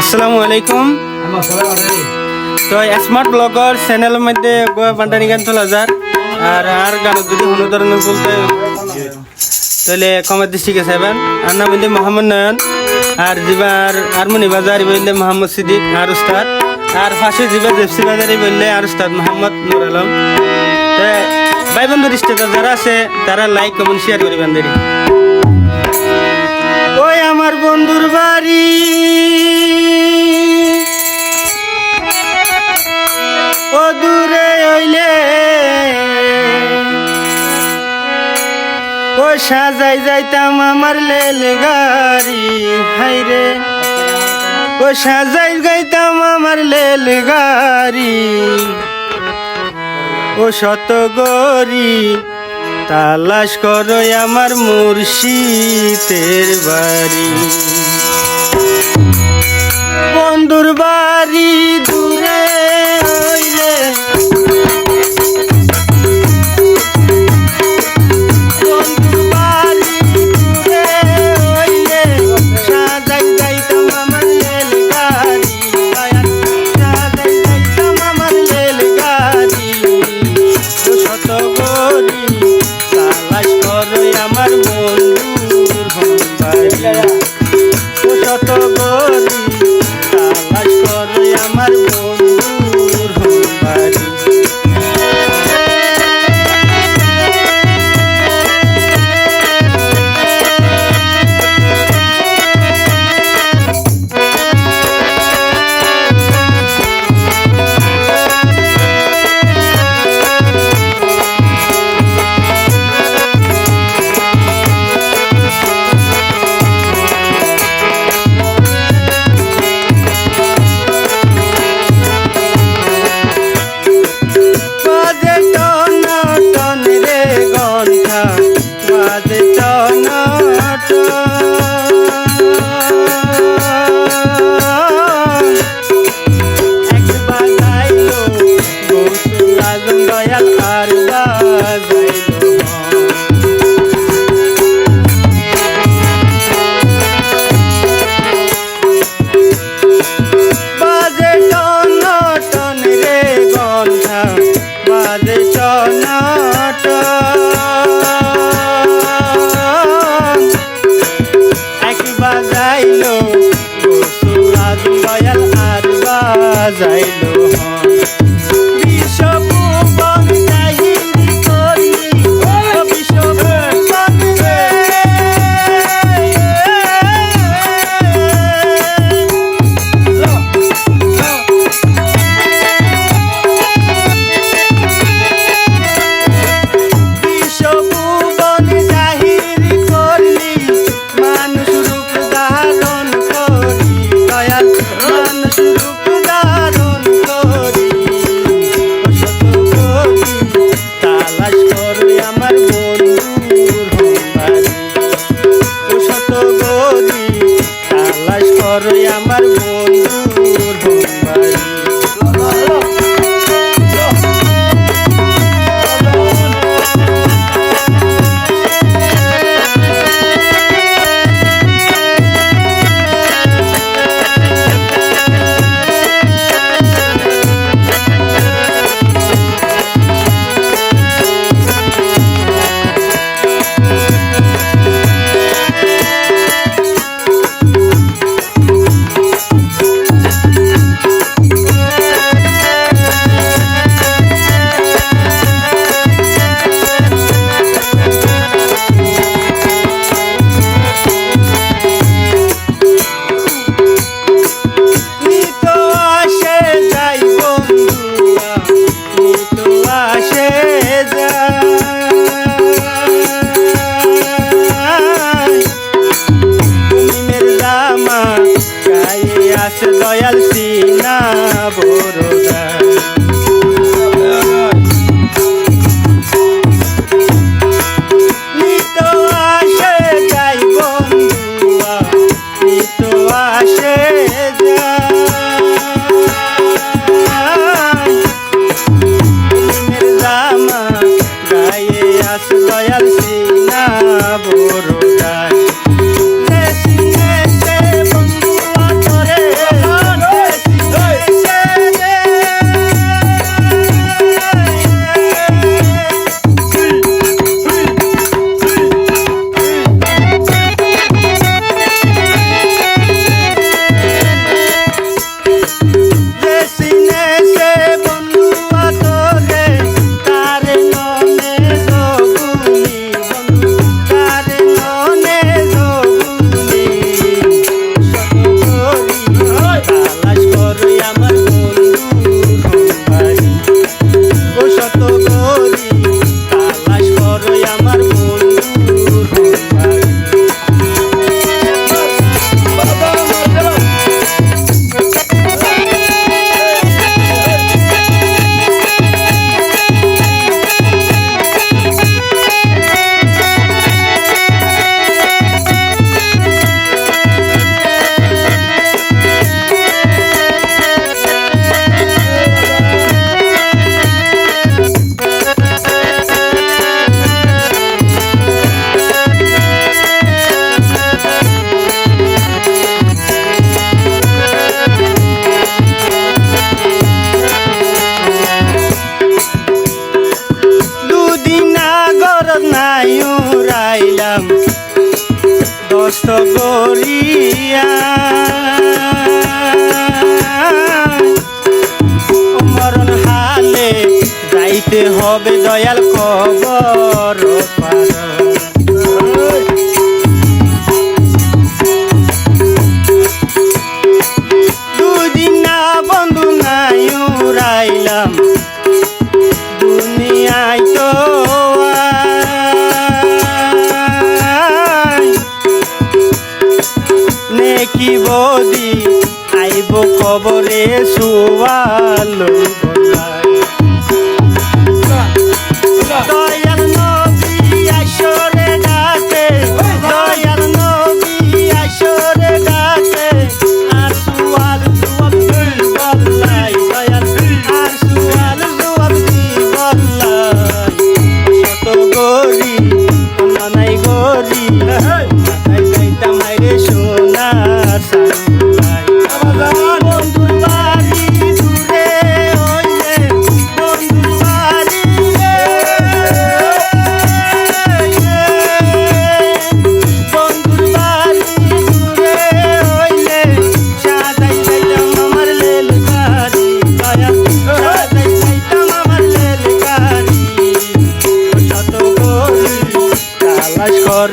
আসসালামু আলাইকুম। তো স্মার্ট ব্লগার চ্যানেলের মধ্যে গোয়া বান্ডানি গান তোলা যার আর আর গান যদি কোনো ধরনের বলতে তাহলে কমের দৃষ্টিকে চাইবেন। আর নাম হইলে মোহাম্মদ নয়ন আর জিবার হারমোনি বাজার বললে মোহাম্মদ সিদ্দিক আর উস্তাদ। আর ফাঁসে জিবা জেপসি বাজারি বললে আর উস্তাদ মোহাম্মদ নুর আলম। ভাই বন্ধুর স্টেটাস যারা আছে তারা লাইক কমেন্ট শেয়ার করিবেন দেরি ওই আমার বন্ধুর বাড়ি। সাজাই যাইতাম আমার লেল গাড়ি হাইরে। ও সাজাই গাইতাম আমার লেল গাড়ি ও শত গরি তালাশ করো আমার মুর্শিদের বাড়ি। বন্ধুর বাড়ি আজম তার আর দয়াল দিতে হবে দয়াল খবর দুদিন না বন্ধু নাই উড়াইলাম। দুনিয়ায় তো নেকি বদি, আইব খবরে সুয়ালো।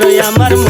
amor y